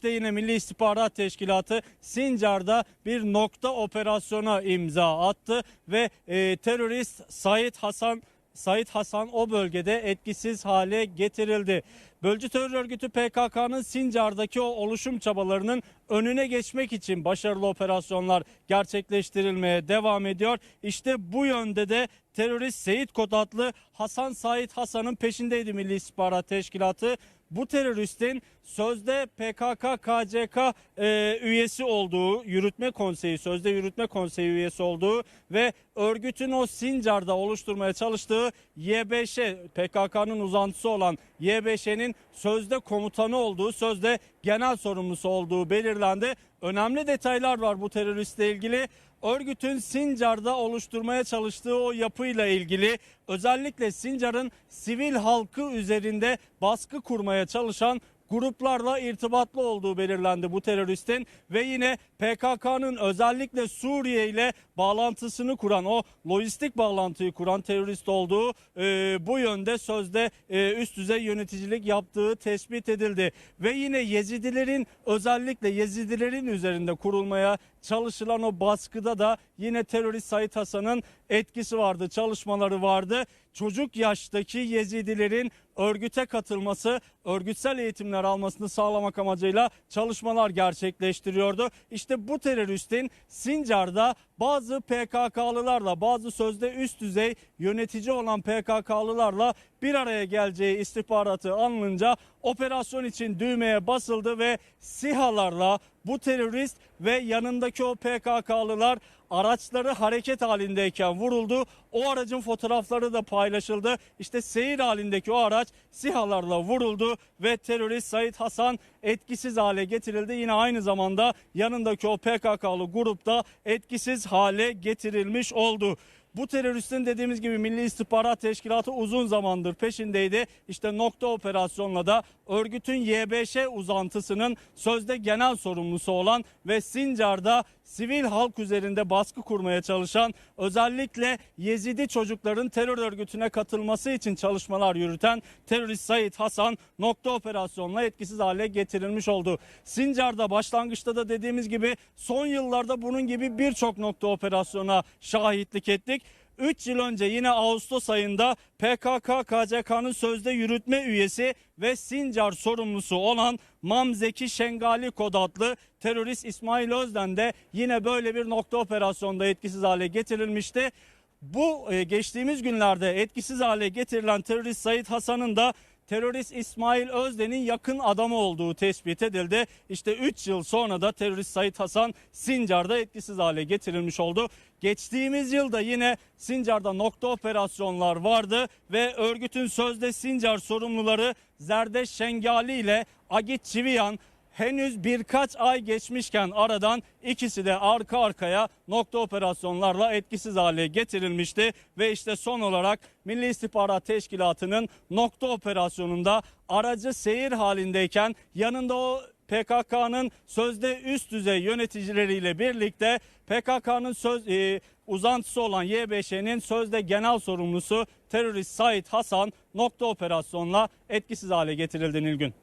işte yine Milli İstihbarat Teşkilatı Sincar'da bir nokta operasyona imza attı ve e, terörist Sait Hasan Sait Hasan o bölgede etkisiz hale getirildi. Bölücü terör örgütü PKK'nın Sincar'daki o oluşum çabalarının önüne geçmek için başarılı operasyonlar gerçekleştirilmeye devam ediyor. İşte bu yönde de terörist Seyit Kod adlı Hasan Sait Hasan'ın peşindeydi Milli İstihbarat Teşkilatı. Bu teröristin sözde PKK KCK e, üyesi olduğu, yürütme konseyi, sözde yürütme konseyi üyesi olduğu ve örgütün o Sincar'da oluşturmaya çalıştığı YBŞ, PKK'nın uzantısı olan YBŞ'nin sözde komutanı olduğu, sözde genel sorumlusu olduğu belirlendi. Önemli detaylar var bu teröristle ilgili. Örgütün Sincar'da oluşturmaya çalıştığı o yapıyla ilgili özellikle Sincar'ın sivil halkı üzerinde baskı kurmaya çalışan gruplarla irtibatlı olduğu belirlendi bu teröristin ve yine PKK'nın özellikle Suriye ile bağlantısını kuran o lojistik bağlantıyı kuran terörist olduğu e, bu yönde sözde e, üst düzey yöneticilik yaptığı tespit edildi ve yine Yezidilerin özellikle Yezidilerin üzerinde kurulmaya çalışılan o baskıda da yine terörist Sait Hasan'ın etkisi vardı, çalışmaları vardı. Çocuk yaştaki Yezidilerin örgüte katılması, örgütsel eğitimler almasını sağlamak amacıyla çalışmalar gerçekleştiriyordu. İşte bu teröristin Sincar'da bazı PKK'lılarla, bazı sözde üst düzey yönetici olan PKK'lılarla bir araya geleceği istihbaratı alınınca operasyon için düğmeye basıldı ve SİHA'larla bu terörist ve yanındaki o PKK'lılar araçları hareket halindeyken vuruldu. O aracın fotoğrafları da paylaşıldı. İşte seyir halindeki o araç SİHA'larla vuruldu ve terörist Sait Hasan etkisiz hale getirildi. Yine aynı zamanda yanındaki o PKK'lı grupta etkisiz hale getirilmiş oldu. Bu teröristin dediğimiz gibi Milli İstihbarat Teşkilatı uzun zamandır peşindeydi. İşte nokta operasyonla da örgütün YBŞ uzantısının sözde genel sorumlusu olan ve Sincar'da sivil halk üzerinde baskı kurmaya çalışan özellikle Yezidi çocukların terör örgütüne katılması için çalışmalar yürüten terörist Sait Hasan nokta operasyonla etkisiz hale getirilmiş oldu. Sincar'da başlangıçta da dediğimiz gibi son yıllarda bunun gibi birçok nokta operasyona şahitlik ettik. 3 yıl önce yine Ağustos ayında PKK KCK'nın sözde yürütme üyesi ve Sincar sorumlusu olan Mamzeki Şengali Kod adlı terörist İsmail Özden de yine böyle bir nokta operasyonda etkisiz hale getirilmişti. Bu e, geçtiğimiz günlerde etkisiz hale getirilen terörist Sait Hasan'ın da terörist İsmail Özden'in yakın adamı olduğu tespit edildi. İşte 3 yıl sonra da terörist Sait Hasan Sincar'da etkisiz hale getirilmiş oldu. Geçtiğimiz yılda yine Sincar'da nokta operasyonlar vardı ve örgütün sözde Sincar sorumluları Zerdeş Şengali ile Agit Çiviyan henüz birkaç ay geçmişken aradan ikisi de arka arkaya nokta operasyonlarla etkisiz hale getirilmişti ve işte son olarak Milli İstihbarat Teşkilatı'nın nokta operasyonunda aracı seyir halindeyken yanında o PKK'nın sözde üst düzey yöneticileriyle birlikte PKK'nın söz e, uzantısı olan YBŞ'nin sözde genel sorumlusu terörist Sait Hasan nokta operasyonla etkisiz hale getirildi Nilgün.